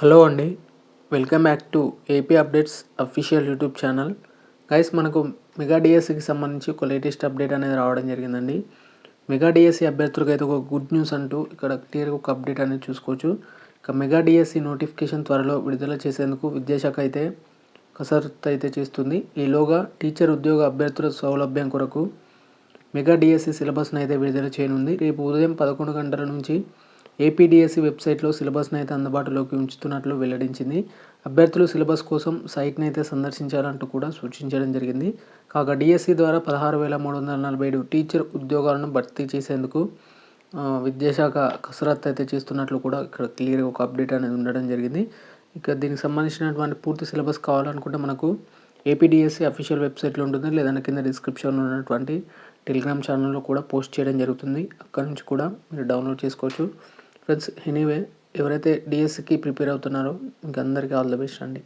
Hello అండి welcome back to AP updates official YouTube channel. Guys మనకు mega డిఎస్సికి సంబంధించి ఒక లేటెస్ట్ అప్డేట్ అనేది రావడం జరిగిందండి. మెగా డిఎస్సి అభ్యర్థులకు అయితే ఒక గుడ్ న్యూస్ అంటూ ఇక్కడ క్లియర్గా ఒక అప్డేట్ అనేది చూసుకోవచ్చు. ఇక మెగా డిఎస్సి నోటిఫికేషన్ త్వరలో విడుదల చేసేందుకు విద్యాశాఖ అయితే కసరత్తు అయితే చేస్తుంది. ఈలోగా టీచర్ ఉద్యోగ అభ్యర్థుల సౌలభ్యం కొరకు మెగా డిఎస్సి సిలబస్ను అయితే విడుదల చేయనుంది. రేపు ఉదయం పదకొండు గంటల నుంచి ఏపీడిఎస్సి వెబ్సైట్లో సిలబస్ని అయితే అందుబాటులోకి ఉంచుతున్నట్లు వెల్లడించింది. అభ్యర్థులు సిలబస్ కోసం సైట్ని అయితే సందర్శించాలంటూ కూడా సూచించడం జరిగింది. కాగా డిఎస్సి ద్వారా పదహారు వేల మూడు వందల నలభై ఏడు టీచర్ ఉద్యోగాలను భర్తీ చేసేందుకు విద్యాశాఖ కసరత్తు అయితే చేస్తున్నట్లు కూడా ఇక్కడ క్లియర్గా ఒక అప్డేట్ అనేది ఉండడం జరిగింది. ఇక దీనికి సంబంధించినటువంటి పూర్తి సిలబస్ కావాలనుకుంటే మనకు ఏపీడిఎస్సి అఫీషియల్ వెబ్సైట్లో ఉంటుంది. లేదంటే కింద డిస్క్రిప్షన్లో ఉన్నటువంటి టెలిగ్రామ్ ఛానల్లో కూడా పోస్ట్ చేయడం జరుగుతుంది. అక్కడ నుంచి కూడా మీరు డౌన్లోడ్ చేసుకోవచ్చు. ఫ్రెండ్స్ ఎనీవే ఎవరైతే డిఎస్సికి ప్రిపేర్ అవుతున్నారో ఇంక అందరికీ ఆల్ ద బెస్ట్ అండి.